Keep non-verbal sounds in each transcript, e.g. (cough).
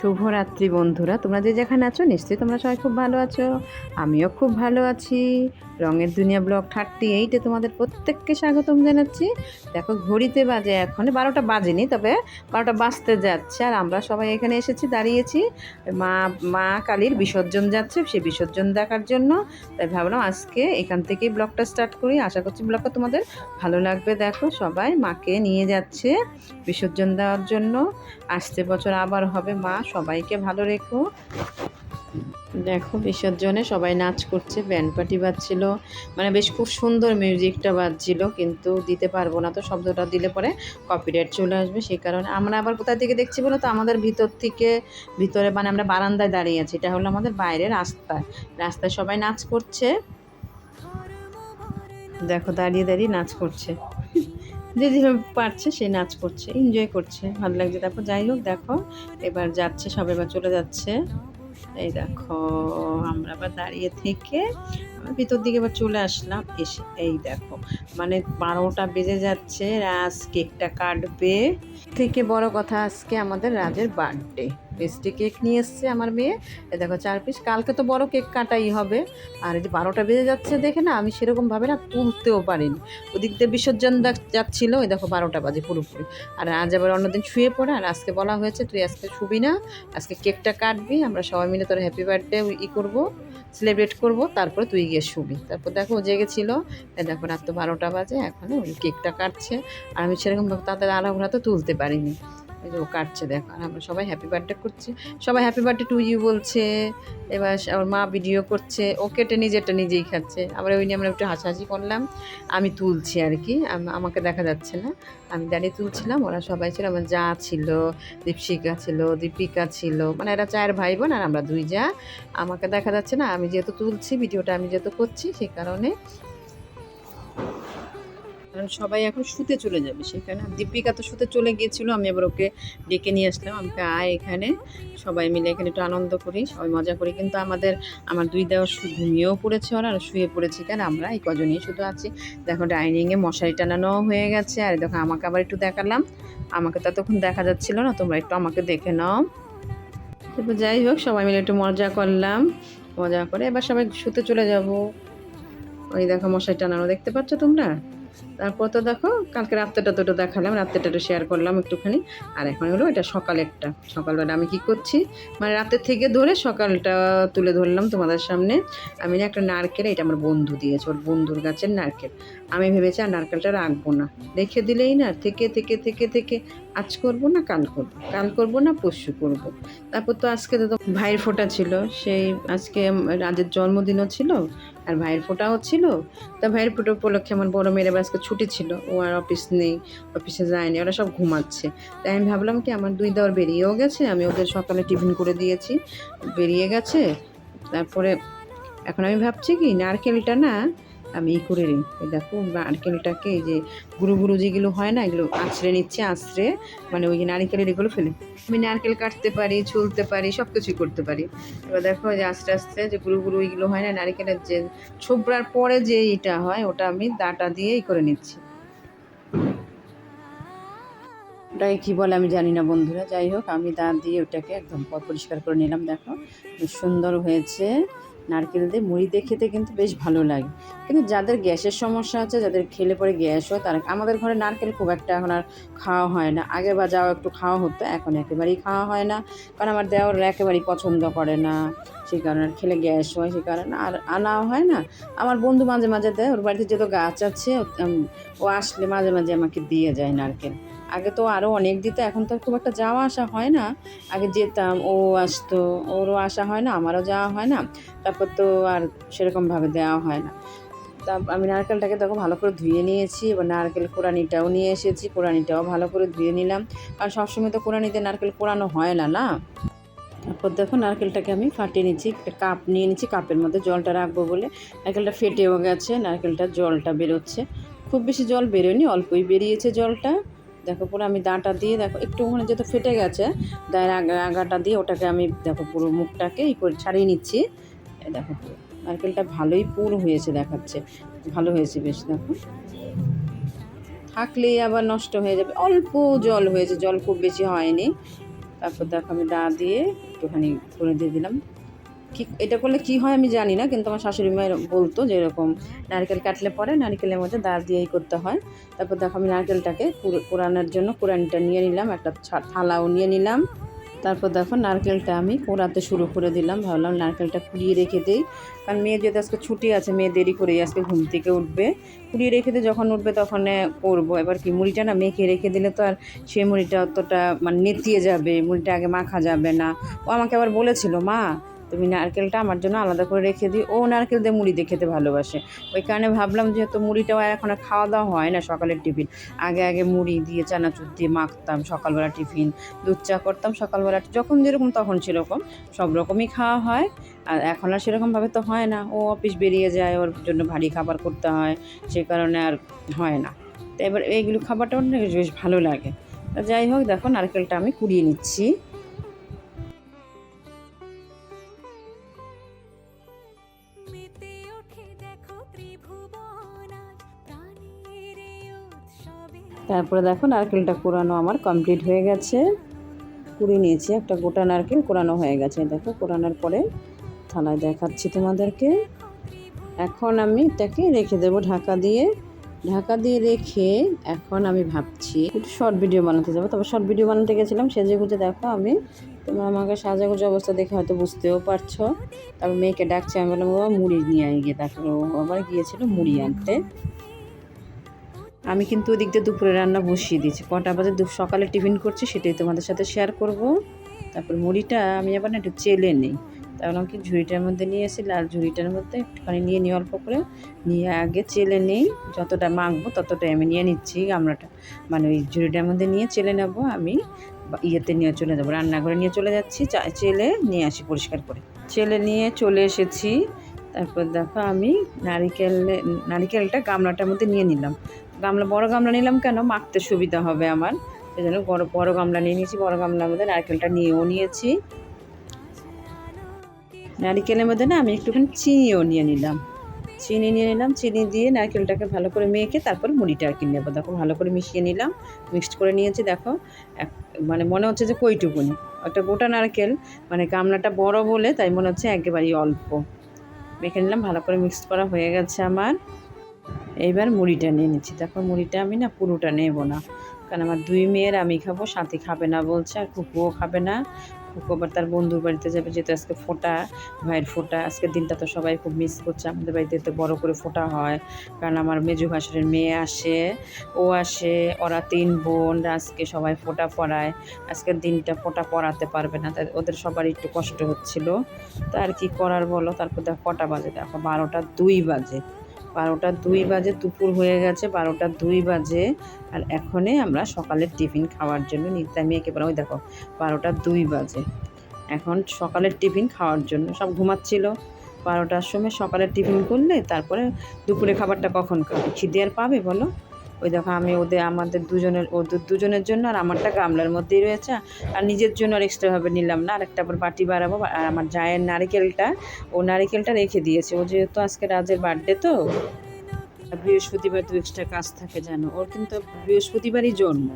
শুভরাত্রি বন্ধুরা। তোমরা যে যেখানে আছো নিশ্চয়ই তোমরা সবাই খুব ভালো আছো। আমিও খুব ভালো আছি। রঙের দুনিয়া ব্লগ থার্টি এইটে তোমাদের প্রত্যেককে স্বাগতম জানাচ্ছি। দেখো ঘড়িতে বাজে এখন, বারোটা বাজেনি তবে বারোটা বাজতে যাচ্ছে আর আমরা সবাই এখানে এসেছি, দাঁড়িয়েছি। মা মা কালীর বিসর্জন যাচ্ছে সেই বিসর্জন দেখার জন্য। তাই ভাবলাম আজকে এখান থেকেই ব্লগটা স্টার্ট করি। আশা করছি ব্লগটা তোমাদের ভালো লাগবে। দেখো সবাই মাকে নিয়ে যাচ্ছে বিসর্জন দেওয়ার জন্য। আসতে বছর আবার হবে মা, সবাইকে ভালো রেখো। দেখো বিসর্জনে সবাই নাচ করছে ব্যান্ড পার্টি বাজছিল। মানে বেশ খুব সুন্দর মিউজিকটা বাজছিল, কিন্তু দিতে পারব না তো, শব্দটা দিলে পরে কপিরাইট চলে আসবে, সেই কারণে আমরা আবার কোথা থেকে দেখছি বলো তো? আমাদের ভিতর থেকে, ভিতরে মানে আমরা বারান্দায় দাঁড়িয়ে আছি, এটা হলো আমাদের বাইরে রাস্তায় রাস্তায় সবাই নাচ করছে। দেখো দাঁড়িয়ে দাঁড়িয়ে নাচ করছে। যে যেভাবে পারছে, সে নাচ করছে এনজয় করছে, ভালো লাগছে। তারপর যাই হোক, দেখো, এবার যাচ্ছে, সবাই এবার চলে যাচ্ছে। এই দেখো, আমরা আবার দাঁড়িয়ে থেকে ভিতর দিকে এবার চলে আসলাম, এসে এই দেখো মানে বারোটা বেজে যাচ্ছে, রাজ কেকটা কাটবে। থেকে বড় কথা আজকে আমাদের রাজের বার্থডে মিষ্টি কেক নিয়ে এসছে আমার মেয়ে। এ দেখো চার পিস। কালকে তো বড় কেক কাটাই হবে। আর এই যে বারোটা বেজে যাচ্ছে দেখে না, আমি সেরকমভাবে না তুলতেও পারিনি। ওদিক দিয়ে বিসর্জন যাচ্ছিল, ওই দেখো বারোটা বাজে পুরোপুরি। আর আজ আবার অন্যদিন শুয়ে পড়ে, আর আজকে বলা হয়েছে তুই আজকে শুবি না, আজকে কেকটা কাটবি, আমরা সবাই মিলে তোর হ্যাপি বার্থডে ই করব সেলিব্রেট করব, তারপরে তুই গিয়ে শুবি। তারপর দেখো জেগেছিল দেখো রাত তো বারোটা বাজে, এখন ওই কেকটা কাটছে। আর আমি সেরকমভাবে তাদের আলাঘোড়া তো তুলতে পারিনি। যে ও কাটছে, দেখো, আর আমরা সবাই হ্যাপি বার্থডে করছি। সবাই হ্যাপি বার্থডে টু ইউ বলছে, এবার আমার মা ভিডিও করছে, ও কেটে নিজেরটা নিজেই খাচ্ছে। আবার ওই নিয়ে আমরা একটু হাসাহাসি করলাম। আমি তুলছি আর কি আমাকে দেখা যাচ্ছে না। আমি দাঁড়িয়ে তুলছিলাম, ওরা সবাই ছিল, আমার যা ছিল, দীপশিকা ছিল, দীপিকা ছিল মানে এরা চায়ের ভাই বোন আর আমরা দুই যা। আমাকে দেখা যাচ্ছে না, আমি যেহেতু তুলছি ভিডিওটা আমি যেহেতু করছি, সেই কারণে কারণ সবাই এখন শুতে চলে যাবে। সেখানে দীপিকা তো শুতে চলে গিয়েছিল, আমি এবার ওকে ডেকে নিয়ে আসলাম। আমাকে আয় এখানে। সবাই মিলে এখানে একটু আনন্দ করি, সবাই মজা করি। কিন্তু আমাদের, আমার দুই দেওয়া ঘুমিয়েও পড়েছে ওরা, আর শুয়ে পড়েছি কেন? আমরা এই কজনই শুধু আছি। দেখো ডাইনিংয়ে মশারি টানানো হয়ে গেছে। আর দেখো, আমাকে আবার একটু দেখালাম। আমাকে তো তখন দেখা যাচ্ছিল না, তোমরা একটু আমাকে দেখে নাও। তারপর যাই হোক, সবাই মিলে একটু মজা করলাম। মজা করে এবার সবাই শুতে চলে যাব। ওই দেখো, মশারি টানানো, দেখতে পাচ্ছ তোমরা? তারপর তো দেখো, কালকে রাত্রেটা দুটো দেখালাম, রাত্রেটা শেয়ার করলাম একটুখানি। আর এখন হলো এটা সকালেরটা সকালবেলা আমি কি করছি? মানে রাতের থেকে ধরে সকালটা তুলে ধরলাম তোমাদের সামনে। আমি না একটা নারকেল, এটা আমার বন্ধু দিয়েছে, ওর বন্ধুর গাছের নারকেল। আমি ভেবেছি আর নারকেলটা রাখব না। রেখে দিলেই না, থেকে থেকে থেকে থেকে। আজ করব না, কাল করব। কাল করব না, পরশু করব। তারপর তো আজকে তো ভাইয়ের ফোঁটা ছিল। সেই আজকে রাজের জন্মদিনও ছিল আর ভাইয়ের ফোঁটাও ছিল। তা ভাইয়ের ফোঁটা উপলক্ষে আমার বড় মেয়ের আজকে ছুটি ছিল। ও আর অফিস নেই, অফিসে যায়নি, ওরা সব ঘুমাচ্ছে। তাই আমি ভাবলাম কি, আমার দুই দেওয়ার বেরিয়েও গেছে। আমি ওদের সকালে টিফিন করে দিয়েছি, বেরিয়ে গেছে। তারপরে এখন আমি ভাবছি কি, নারকেলটা না আমি ই করে নিই। এই দেখো নারকেলটাকে এই যে গুরু গুরু যেগুলো হয় না, এগুলো আছড়ে নিচ্ছে, আছড়ে মানে ওই যে নারকেলের এগুলো ফেলে। আমি নারকেল কাটতে পারি, ছুলতে পারি সব কিছুই করতে পারি। এবার দেখো যে আস্তে আস্তে যে গুরু গুরু এইগুলো হয় না, নারকেলের যে ছোবড়ার পরে যে এটা হয়, ওটা আমি দাঁটা দিয়েই করে নিচ্ছি। ওটাকে কী বলে আমি জানি না বন্ধুরা, যাই হোক, আমি দাঁত দিয়ে ওটাকে একদম পরিষ্কার করে নিলাম, দেখো। সুন্দর হয়েছে। নারকেল দিয়ে মুড়ি দিয়ে খেতে কিন্তু বেশ ভালো লাগে। কিন্তু যাদের গ্যাসের সমস্যা আছে যাদের খেলে পরে গ্যাস হয়, তারা আমাদের ঘরে নারকেল খুব একটা এখন আর খাওয়া হয় না। আগে বা যাও একটু খাওয়া হতো, এখন একেবারেই খাওয়া হয় না। কারণ আমার দেওয়ার একেবারেই পছন্দ করে না। সেই কারণে খেলে গ্যাস হয়, সেই কারণে আর আনাও হয় না। আমার বন্ধু মাঝে মাঝে দেয়, ওর বাড়িতে যেহেতু গাছ আছে ও আসলে মাঝে মাঝে আমাকে দিয়ে যায় নারকেল। আগে তো আরও অনেক দিত, এখন তো খুব একটা যাওয়া আসা হয় না। আগে যেতাম, ও আসতো, ওরও আসা হয় না, আমারও যাওয়া হয় না। তারপর তো আর সেরকমভাবে দেওয়া হয় না। তা আমি নারকেলটাকে দেখো ভালো করে ধুয়ে নিয়েছি, এবার নারকেল কোরানিটাও নিয়ে এসেছি কোরানিটাও ভালো করে ধুয়ে নিলাম। কারণ সবসময় তো কোরানিতে নারকেল কোরানো হয় না না? তারপর দেখো নারকেলটাকে আমি ফাটিয়ে নিচ্ছি, একটা কাপ নিয়ে নিচ্ছি, কাপের মধ্যে জলটা রাখব বলে। নারকেলটা ফেটেও গেছে নারকেলটা জলটা বেরোচ্ছে। খুব বেশি জল বেরোয়নি, অল্পই বেরিয়েছে জলটা। দেখো পুরো আমি দাঁটা দিয়ে দেখো, একটু ওখানে যেহেতু ফেটে গেছে দায়ের আগা, আগাটা দিয়ে ওটাকে আমি দেখো পুরো মুখটাকে ই করে ছাড়িয়ে নিচ্ছি। দেখো পুরো, নারকেলটা ভালোই পুর হয়েছে দেখাচ্ছে, ভালো হয়েছে বেশ দেখো। থাকলেই আবার নষ্ট হয়ে যাবে, অল্প জল হয়েছে, জল খুব বেশি হয়নি। তারপর দেখো আমি দা দিয়ে একটুখানি করে দিয়ে দিলাম। এটা করলে কি হয় আমি জানি না, কিন্তু আমার শাশুড়ি মায়ের বলতো যে এরকম নারকেল কাটলে পরে নারকেলের মধ্যে দা দিয়েই করতে হয়। তারপর দেখো আমি নারকেলটাকে কোরানোর জন্য কোরআনটা নিয়ে নিলাম, একটা থালাও নিয়ে নিলাম। তারপর দেখো নারকেলটা আমি কোড়াতে শুরু করে দিলাম, ভাবলাম নারকেলটা কুড়িয়ে রেখে দিই। কারণ মেয়ে যেহেতু আজকে ছুটি আছে, মেয়ে দেরি করেই আজকে ঘুম থেকে উঠবে। কুড়িয়ে রেখে দিয়ে যখন উঠবে তখন করব। এবার কি, মুড়িটা না মেখে রেখে দিলে তো আর সেই মুড়িটা অতটা মানে নেতিয়ে যাবে, মুড়িটা আগে মাখা যাবে না। ও আমাকে আবার বলেছিল, মা তুমি নারকেলটা আমার জন্য আলাদা করে রেখে দিই ও নারকেল দিয়ে মুড়ি দিয়ে খেতে ভালোবাসে। ওই কারণে ভাবলাম যেহেতু মুড়িটাও এখন খাওয়া দাওয়া হয় না সকালের টিফিন, আগে আগে মুড়ি দিয়ে চানাচুর দিয়ে মাখতাম, সকালবেলা টিফিন, দুধ চা করতাম, সকালবেলা যখন যেরকম তখন সেরকম, সব রকমই খাওয়া হয়। আর এখন আর সেরকমভাবে তো হয় না। ও অফিস বেরিয়ে যায়, ওর জন্য ভারী খাবার করতে হয়, সে কারণে আর হয় না। তো এবার এইগুলো খাবারটা অনেক বেশ ভালো লাগে। যাই হোক, দেখো নারকেলটা আমি কুড়িয়ে নিচ্ছি। তারপরে দেখো নারকেলটা কোরানো আমার কমপ্লিট হয়ে গেছে। কুড়িয়ে নিয়েছি, একটা গোটা নারকেল কোরানো হয়ে গেছে। দেখো কোরানোর পরে থালায় দেখাচ্ছি তোমাদেরকে। এখন আমি এটাকে রেখে দেবো ঢাকা দিয়ে। ঢাকা দিয়ে রেখে এখন আমি ভাবছি, একটু শর্ট ভিডিও বানাতে যাব। তবে শর্ট ভিডিও বানাতে গেছিলাম, সেজে গুজে দেখো আমি। তোমরা আমাকে সাজাগুজো অবস্থা দেখে হয়তো বুঝতেও পারছ। তারপর মেয়েকে ডাকছে, আমি বললাম বাবা মুড়ি নিয়ে আয় গিয়ে ও আবার গিয়েছিল মুড়ি আনতে। আমি কিন্তু ওদিক দিয়ে দুপুরে রান্না বসিয়ে দিয়েছি। কটা বাজে সকালে টিফিন করছি, সেটাই তোমাদের সাথে শেয়ার করব। তারপর মুড়িটা আমি আবার না একটু চেলে নিই। তাহলে কি ঝুড়িটার মধ্যে নিয়ে এসে লাল ঝুড়িটার মধ্যে একটুখানি নিয়ে নিই অল্প করে। নিয়ে আগে চেলে নেই, যতটা মাখবো ততটাই আমি নিয়ে নিচ্ছি গামলাটা। মানে ওই ঝুড়িটার মধ্যে নিয়ে চেলে নেব আমি ইয়েতে নিয়ে চলে যাব, রান্নাঘরে নিয়ে চলে যাচ্ছি চেলে নিয়ে আসি পরিষ্কার করে। চেলে নিয়ে চলে এসেছি। তারপর দেখো আমি নারিকেল নারিকেলটা গামলাটার মধ্যে নিয়ে নিলাম। গামলা, বড় গামলা নিলাম কেন? মাখতে সুবিধা হবে আমার। সেই জন্য বড় বড় গামলা নিয়ে নিয়েছি, বড় গামলার মধ্যে নারকেলটা নিয়েও নিয়েছি। নারকেলের মধ্যে না আমি একটুখানি চিনিও নিয়ে নিলাম। চিনি নিয়ে নিলাম, চিনি দিয়ে নারকেলটাকে ভালো করে মেখে তারপর মুড়িটা আর কি নেব। দেখো, ভালো করে মিশিয়ে নিলাম, মিক্সড করে নিয়েছি, দেখো। এক- মানে মনে হচ্ছে যে কইটুকুনি। একটা গোটা নারকেল মানে গামলাটা বড় বলে তাই মনে হচ্ছে একেবারেই অল্প। মেখে নিলাম, ভালো করে মিক্সড করা হয়ে গেছে আমার। এইবার মুড়িটা নিয়ে নিচ্ছি। তারপর মুড়িটা আমি না পুরোটা নেব না। কারণ আমার দুই মেয়ের আমি খাব, সাথী খাবে না বলছে, আর কুকুও খাবে না। কুকু আবার তার বন্ধুর বাড়িতে যাবে, যেহেতু আজকে ফোটা, ভাইয়ের ফোটা। আজকের দিনটা তো সবাই খুব মিস করছে। আমাদের বাড়িতে তো বড় করে ফোটা হয়। কারণ আমার মেজু ভাসুরের মেয়ে আসে, ও আসে, ওরা তিন বোন, আজকে সবাই ফোটা পড়ায়। আজকের দিনটা ফোটা পড়াতে পারবে না। তাই ওদের সবার একটু কষ্ট হচ্ছিল। তা আর কি করার বলো? তারপর দেখো কটা বাজে? দেখো বারোটা দুই বাজে। বারোটা দুই বাজে দুপুর হয়ে গেছে, বারোটা দুই বাজে। আর এখনই আমরা সকালের টিফিন খাওয়ার জন্য নিতে আমি একেবারে ওই দেখো, বারোটা দুই বাজে। এখন সকালের টিফিন খাওয়ার জন্য। সব ঘুমাচ্ছিল। বারোটার সময় সকালের টিফিন করলে তারপরে দুপুরে খাবারটা কখন খাবে? খিদে আর পাবে বলো? ওই দেখো আমি ওদের, আমাদের দুজনের, ওদের দুজনের জন্য আর আমারটা গামলার মধ্যেই রয়েছে। আর নিজের জন্য আর এক্সট্রাভাবে নিলাম না। আর একটা আবার বাটি বাড়াবো। আর আমার জায়ের নারিকেলটা, ও নারিকেলটা রেখে দিয়েছে। ও যেহেতু আজকে রাজের বার্থডে তো বৃহস্পতিবার তো এক্সট্রা কাজ থাকে, জানো। ওর কিন্তু বৃহস্পতিবারই জন্ম।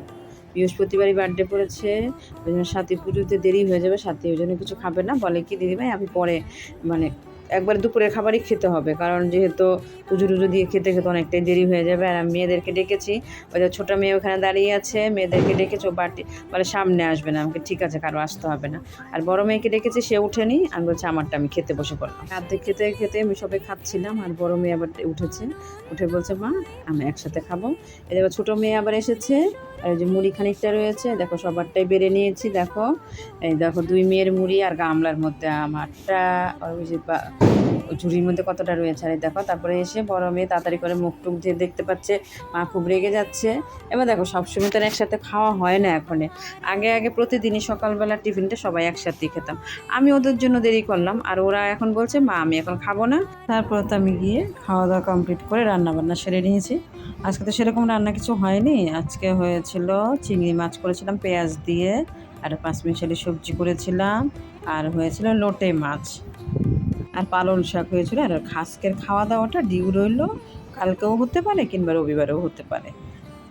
বৃহস্পতিবারই বার্থডে পড়েছে। ওই জন্য সাথী পুজোতে দেরি হয়ে যাবে। সাথী ওই জন্য কিছু খাবে না। বলে কি, দিদিভাই, আমি পরে মানে একবার দুপুরের খাবারই খেতে হবে। কারণ যেহেতু পুজো টুজো দিয়ে খেতে খেতে অনেকটাই দেরি হয়ে যাবে আর আমি মেয়েদেরকে ডেকেছি। ওই যে ছোটো মেয়ে ওখানে দাঁড়িয়ে আছে, মেয়েদেরকে ডেকেছি, ও বাটি বলে সামনে আসবে না। আমাকে ঠিক আছে, কারও আসতে হবে না। আর বড় মেয়েকে ডেকেছি, সে উঠেনি। আমি বলছি, আমারটা আমি খেতে বসে পড়লাম। অর্ধেক খেতে খেতে আমি সবাই খাচ্ছিলাম আর বড় মেয়ে আবার উঠেছে। উঠে বলছে, মা, আমি একসাথে খাব। দেখো, ছোটো মেয়ে আবার এসেছে। আর যে মুড়ি খানিকটা রয়েছে, দেখো সবারটাই বেড়ে নিয়েছি, দেখো। এই দেখো দুই মেয়ের মুড়ি আর গামলার মধ্যে আমারটা ওই যে ঝুড়ির মধ্যে কতটা রয়েছে আর দেখো, তারপরে এসে বড় মেয়ে তাড়াতাড়ি করে মুখ টুক দিয়ে দেখতে পাচ্ছে, মা খুব রেগে যাচ্ছে। এবার দেখো, সবসময় তো একসাথে খাওয়া হয় না এখনে। আগে আগে প্রতিদিনই সকালবেলা টিফিনটা সবাই একসাথেই খেতাম। আমি ওদের জন্য দেরি করলাম, আর ওরা এখন বলছে, মা, আমি এখন খাব না। তারপর তো আমি গিয়ে খাওয়া দাওয়া কমপ্লিট করে রান্না বান্না সেরে নিয়েছি। আজকে তো সেরকম রান্না কিছু হয়নি। আজকে হয়েছিল চিংড়ি মাছ করেছিলাম, পেঁয়াজ দিয়ে, আর পাঁচ পাঁচমিশালি সবজি করেছিলাম, আর হয়েছিল লোটে মাছ। আর পালং শাক হয়েছিল আর খাসকের খাওয়া দাওয়াটা ডিউ রইল, কালকেও হতে পারে কিংবা রবিবারেও হতে পারে।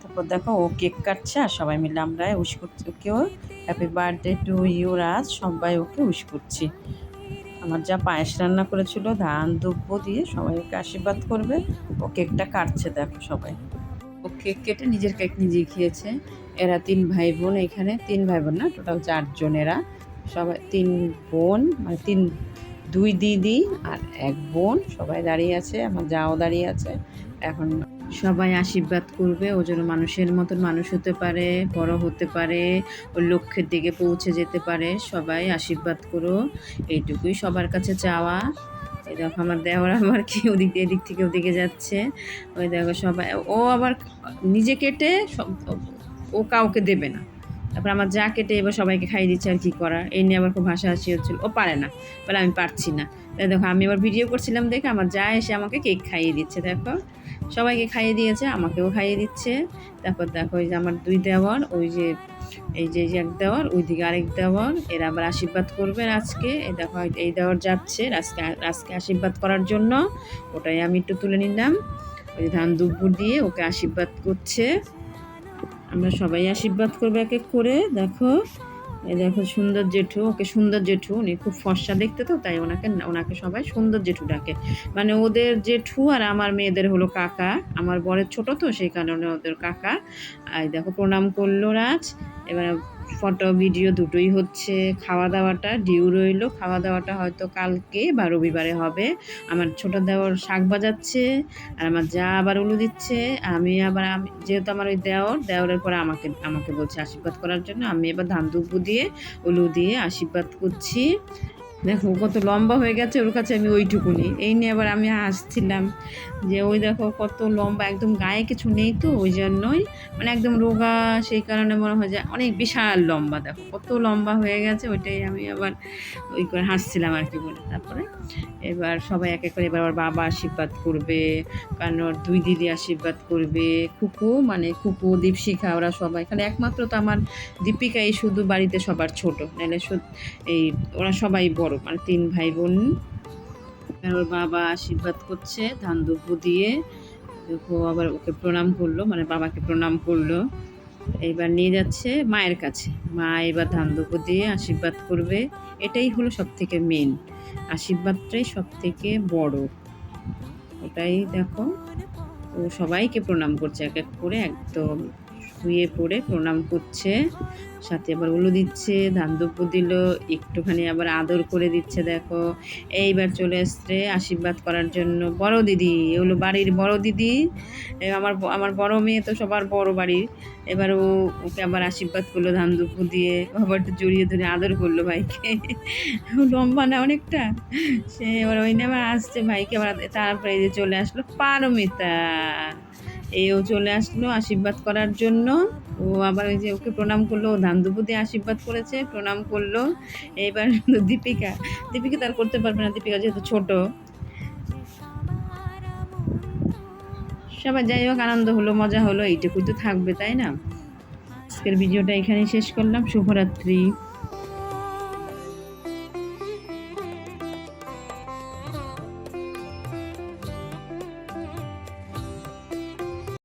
তারপর দেখো ও কেক কাটছে আর সবাই মিলে আমরা উইশ করছি ওকেও happy birthday to you Raj. সবাই ওকে উইশ করছি। আমার যা পায়েস রান্না করেছিল, ধান, দুব্বো দিয়ে সবাই ওকে আশীর্বাদ করবে। ও কেকটা কাটছে, দেখো সবাই। ও কেক কেটে নিজের কেক নিজেই খেয়েছে। এরা তিন ভাই বোন এখানে, তিন ভাই বোন না টোটাল চারজন এরা। সবাই তিন বোন মানে তিন দুই দিদি আর এক বোন সবাই দাঁড়িয়ে আছে, আমার যাও দাঁড়িয়ে আছে। এখন সবাই আশীর্বাদ করবে, ও যেন মানুষের মতন মানুষ হতে পারে, বড় হতে পারে, ওর লক্ষ্যের দিকে পৌঁছে যেতে পারে। সবাই আশীর্বাদ করো, এইটুকুই সবার কাছে চাওয়া। এই দেখো আমার দেওয়ার আবার কি ওদিক দিয়ে, এদিক থেকে ওদিকে যাচ্ছে। ওই দেখো সবাই, ও আবার নিজে কেটে সব- ও কাউকে দেবে না। তারপর আমার যা কেটে এবার সবাইকে খাইয়ে দিচ্ছে আর কি করা। এই নিয়ে আবার খুব হাসাহাসি হচ্ছিল। ও পারে না। বলে আমি পারছি না। তাই দেখো, আমি আবার ভিডিও করছিলাম দেখে আমার যা এসে আমাকে কেক খাইয়ে দিচ্ছে, দেখো। সবাইকে খাইয়ে দিয়েছে, আমাকেও খাইয়ে দিচ্ছে। তারপর দেখো, ওই যে আমার দুই দেওয়ার ওই যে, এই যে এক দেওয়ার ওইদিকে আরেক দেওয়ার এরা আবার আশীর্বাদ করবে আজকে। এই দেখো এই দেওয়ার যাচ্ছে রাজকে রাজকে আশীর্বাদ করার জন্য। ওটাই আমি একটু তুলে নিলাম। ওই ধান দুপুর দিয়ে ওকে আশীর্বাদ করছে। আমরা সবাই আশীর্বাদ করব এক এক করে, দেখো। এই দেখো সুন্দর জেঠু, ওকে সুন্দর জেঠু, উনি খুব ফর্সা দেখতে তো, তাই ওনাকে ওনাকে সবাই সুন্দর জেঠু ডাকে। মানে ওদের জেঠু আর আমার মেয়েদের হলো কাকা, আমার বরের ছোট তো, সেই কারণে ওদের কাকা। আর দেখো প্রণাম করল রাজ, এবার ফটো, ভিডিও দুটোই হচ্ছে। খাওয়া দাওয়াটা ডিউ রইল। খাওয়া দাওয়াটা হয়তো কালকে বা রবিবারে হবে। আমার ছোটো দেওয়ার শাক বাজাচ্ছে, আর আমার যা আবার উলু দিচ্ছে, আমি আবার আমি, যেহেতু আমার ওই দেওয়ার দেওয়ারের পরে আমাকে আমাকে বলছে আশীর্বাদ করার জন্য। আমি এবার ধান দুব্বু দিয়ে, উলু দিয়ে আশীর্বাদ করছি। দেখো কত লম্বা হয়ে গেছে, ওর কাছে আমি ওইটুকুনি। এই নিয়ে আবার আমি হাসছিলাম যে, ওই দেখো, কত লম্বা, একদম গায়ে কিছু নেই তো, ওই জন্যই। মানে একদম রোগা, সেই কারণে মনে হয় যে, অনেক বিশাল লম্বা, দেখো, কত লম্বা হয়ে গেছে, ওইটাই আমি আবার ওই করে হাসছিলাম আর কি বলে। তারপরে এবার সবাই এক এক করে, এবার ওর বাবা আশীর্বাদ করবে, কারণ ওর দুই দিদি আশীর্বাদ করবে কুকু মানে কুকু দীপশিখা, ওরা সবাই। খালি একমাত্র তো আমার দীপিকাই শুধু বাড়িতে সবার ছোট নাহলে এই ওরা সবাই বড়। মানে তিন ভাই বোন ওর বাবা আশীর্বাদ করছে, ধান দুব্বু দিয়ে। দেখো আবার ওকে প্রণাম করল মানে বাবাকে প্রণাম করল। এইবার নিয়ে যাচ্ছে মায়ের কাছে। মা এবার ধান দুব্বু দিয়ে আশীর্বাদ করবে। এটাই হলো সব থেকে মেন আশীর্বাদটাই সব থেকে বড়। ওটাই দেখো। ও সবাইকে প্রণাম করছে, এক এক করে একদম। শুয়ে পড়ে প্রণাম করছে, সাথে আবার উলু দিচ্ছে, ধান দুব্বু দিল, একটুখানি আবার আদর করে দিচ্ছে, দেখো। এইবার চলে আসছে আশীর্বাদ করার জন্য বড় দিদি এগুলো বাড়ির বড় দিদি। আমার আমার বড় মেয়ে তো সবার বড় বাড়ির এবার ও, ওকে আবার আশীর্বাদ করল ধান দুপুর দিয়ে, আবার একটু জড়িয়ে ধরে আদর করল ভাইকে। লম্বা না অনেকটা? সে এবার ওই নিয়ে আবার আসছে ভাইকে, আবার তারপরে যে চলে আসলো পারমিতা। এও চলে আসলো আশীর্বাদ করার জন্য। ও আবার ওই যে ওকে প্রণাম করল ধান দিয়ে আশীর্বাদ করেছে, প্রণাম করল। এইবার (laughs) দীপিকা দীপিকা তার করতে পারবে না, দীপিকা যেহেতু ছোট। সবাই যাই হোক, আনন্দ হলো, মজা হলো, এইটুকুই তো থাকবে, তাই না? আজকের ভিডিওটা এখানেই শেষ করলাম, শুভরাত্রি।